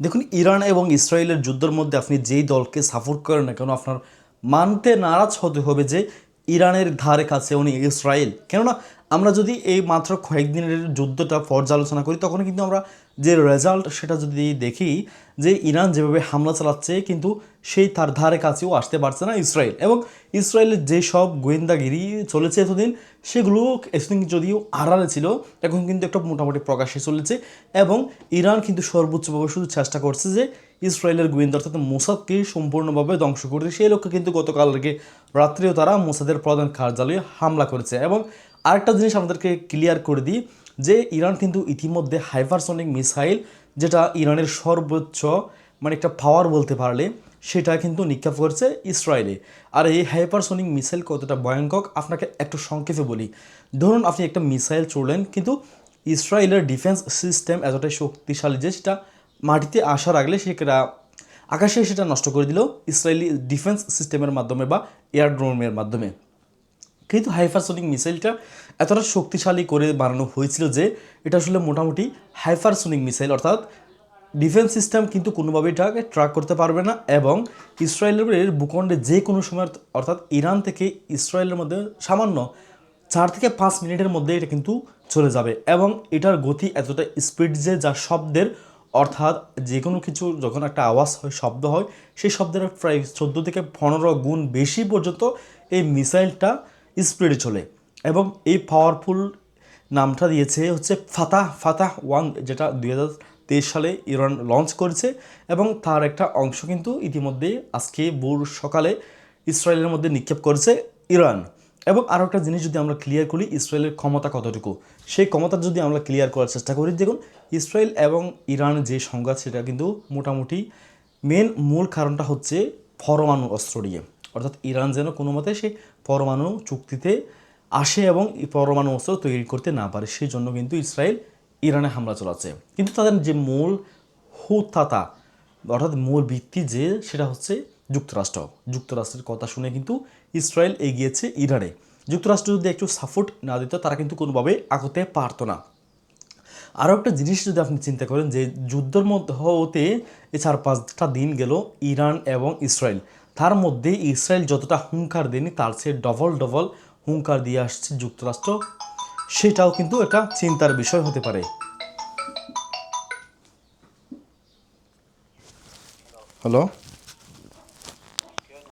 দেখুন, ইরান এবং ইসরায়েলের যুদ্ধের মধ্যে আপনি যেই দলকে সাপোর্ট করেন না কেন, আপনার মানতে নারাজ হতে হবে যে ইরানের ধারে কাছে উনি ইসরায়েল। কেননা আমরা যদি এই মাত্র কয়েকদিনের যুদ্ধটা পর্যালোচনা করি, তখন কিন্তু আমরা যে রেজাল্ট সেটা যদি দেখি, যে ইরান যেভাবে হামলা চালাচ্ছে, কিন্তু সেই তার ধারে কাছেও আসতে পারছে না ইসরায়েল। এবং ইসরায়েলের যেসব গোয়েন্দাগিরি চলেছে এতদিন, সেগুলো এতদিন যদিও আড়ালে ছিল, এখন কিন্তু একটা মোটামুটি প্রকাশ্যে চলেছে। এবং ইরান কিন্তু সর্বোচ্চভাবে শুধু চেষ্টা করছে যে ইসরায়েলের গোয়েন্দা, অর্থাৎ মোসাদকে সম্পূর্ণভাবে ধ্বংস করতে সেই লক্ষ্যে কিন্তু গতকালকে রাত্রেও তারা মোসাদের প্রধান কার্যালয়ে হামলা করেছে। এবং আরেকটা জিনিস আমাদেরকে ক্লিয়ার করে দিই, যে ইরান কিন্তু ইতিমধ্যে হাইপারসনিক মিসাইল যেটা ইরানের সর্বোচ্চ মানে একটা পাওয়ার বলতে পারলে, সেটা কিন্তু নিক্ষেপ করেছে ইসরায়েলে। আর এই হাইপারসনিক মিসাইল কতটা ভয়ঙ্কর, আপনাকে একটু সংক্ষেপে বলি। ধরুন আপনি একটা মিসাইল চড়লেন, কিন্তু ইসরায়েলের ডিফেন্স সিস্টেম এতটাই শক্তিশালী যে সেটা মাটিতে আসার আগলে সেটা আকাশে সেটা নষ্ট করে দিল ইসরায়েলি ডিফেন্স সিস্টেমের মাধ্যমে বা এয়ার ড্রোনের মাধ্যমে। কিন্তু হাইপারসনিক মিসাইলটা এতটা শক্তিশালী করে বানানো হয়েছিল যে এটা আসলে মোটামুটি হাইপারসনিক মিসাইল, অর্থাৎ ডিফেন্স সিস্টেম কিন্তু কোনোভাবেই এটাকে ট্র্যাক করতে পারবে না এবং ইসরায়েলের ভূখণ্ডে যে কোনো সময়, অর্থাৎ ইরান থেকে ইসরায়েলের মধ্যে সামান্য চার থেকে পাঁচ মিনিটের মধ্যে এটা কিন্তু চলে যাবে এবং এটার গতি এতটা স্পিড যে যা শব্দের, অর্থাৎ যে কোনো কিছু যখন একটা আওয়াজ হয়, শব্দ হয়, সেই শব্দের প্রায় চোদ্দ থেকে পনেরো গুণ বেশি পর্যন্ত এই মিসাইলটা স্পিডে চলে। এবং এই পাওয়ারফুল নামটা দিয়েছে হচ্ছে ফাতাহ। ফাতাহ ওয়ান যেটা দুই হাজার তেইশ সালে ইরান লঞ্চ করেছে এবং তার একটা অংশ কিন্তু ইতিমধ্যে আজকে ভোর সকালে ইসরায়েলের মধ্যে নিক্ষেপ করেছে ইরান। এবং আরও একটা জিনিস যদি আমরা ক্লিয়ার করি, ইসরায়েলের ক্ষমতা কতটুকু? সেই ক্ষমতা যদি আমরা ক্লিয়ার করার চেষ্টা করি, দেখুন, ইসরায়েল এবং ইরান যে সংঘাত, সেটা কিন্তু মোটামুটি মেন মূল কারণটা হচ্ছে পরমাণু অস্ত্র নিয়ে। অর্থাৎ ইরান যেন কোনো মতে সেই পরমাণু চুক্তিতে আসে এবং পরমাণু অস্ত্র তৈরি করতে না পারে সেই জন্য কিন্তু ইসরায়েল ইরানে হামলা চালাচ্ছে। কিন্তু তাদের যে মূল হুতাতা, অর্থাৎ মূল ভিত্তি যে, সেটা হচ্ছে যুক্তরাষ্ট্র। যুক্তরাষ্ট্রের কথা শুনে কিন্তু ইসরায়েল এগিয়েছে ইরানে। যুক্তরাষ্ট্র যদি একটু সাপোর্ট না দিত, তারা কিন্তু কোনোভাবে আগতে পারতো না। আরও একটা জিনিস যদি আপনি চিন্তা করেন যে, যুদ্ধের মধ্যে হতে এই চার পাঁচটা দিন গেল ইরান এবং ইসরায়েল। তার মধ্যে ইসরায়েল যতটা হুঙ্কার দেয়নি, তার চেয়ে ডবল ডবল হুঙ্কার দিয়ে আসছে যুক্তরাষ্ট্র। সেটাও কিন্তু একটা চিন্তার বিষয় হতে পারে। হ্যালো?